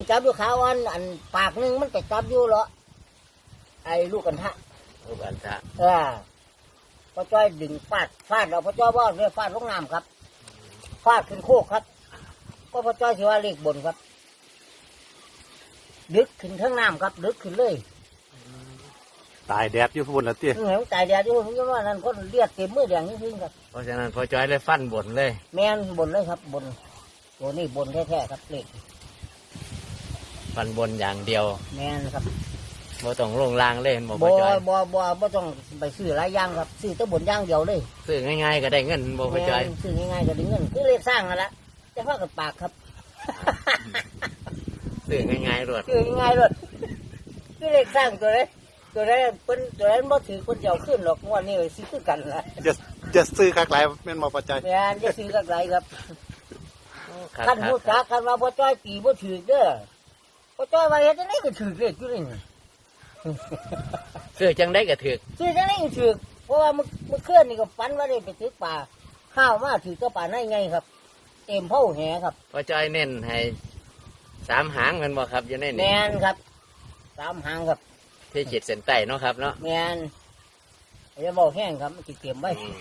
จับอยู่ขาอ่อนอันปากหนึงมันไปจับอยู่เหรอไอ้ลูกกันทะลูกอันทะเออพอจ้อยดึงฟาดฟาดเราพอจ้อยว่าเรียฟาดลงน้ำครับฟาดขึ้นโคกครับ ก็พอจ้อยสิว่าเลขบนครับ ดึกขึ้นทั้งน้ำครับ ดึกขึ้นเลยตายแดดอยู่พุ่นละเตี้ยเหงาตายแดดอยู่ผมก็ว่านั่นคนเลียดเต็มมือแดงนี่จริงครับ เพราะฉะนั้นพอจอยเลยฟันบนเลย แม่นบนเลยครับ บนตัวนี้บนแท้ๆครับเลข ฟันบนอย่างเดียวแม่นครับบ่ต้องลงล่างเล่นบ่บ่พอจอยบ่บ่บ่ต้องไปซื้อหลายอย่างครับซื้อแตัวบนอย่างเดียวเลยซื้อง่ายๆก็ได้เงินบ่พอจอยแม่นซื้อง่ายๆก็ได้เงินคือเลขสร้างนั่นแหละจะพากับปากครับ ซื้อง่ายๆรวดคือง่ายเลยคือเลขสร้างตัวนี้ตัวนี้เพิ่นตัวนี้บ่ถือเพิ่นจะเอาขึ้นหรอกงวดนี้สิคือกันล่ะจะจะซื้อคักหลายแม่นบ่ปัจจัยแม่นจะซื้อกับไรครับครับคันครัฮู้บจักคันว่าบ่จ้อยปีบ่ถือเด้อ บ่จ้อยว่าเฮ็ดจังได๋ก็ถือเลขอยู่นี่ซื้อจังได้ก็ถือซื้อจังได๋ก็ถือเพราะว่าเมื่อเมื่อคืนนี่ก็ฝันว่าได้ไปถือปลาข้าวมาถือก็ปลาในไงครับ เต็มเผาแหครับพอจอยเน้นให้สามหางแมันบ่ครับอยู่ในแมนี้นครับสามหางครับ ที่จิตเส้นใต้เนาะครับเนาะแมนจะบอกแห้งครับมันสิเก็บไว้ อืม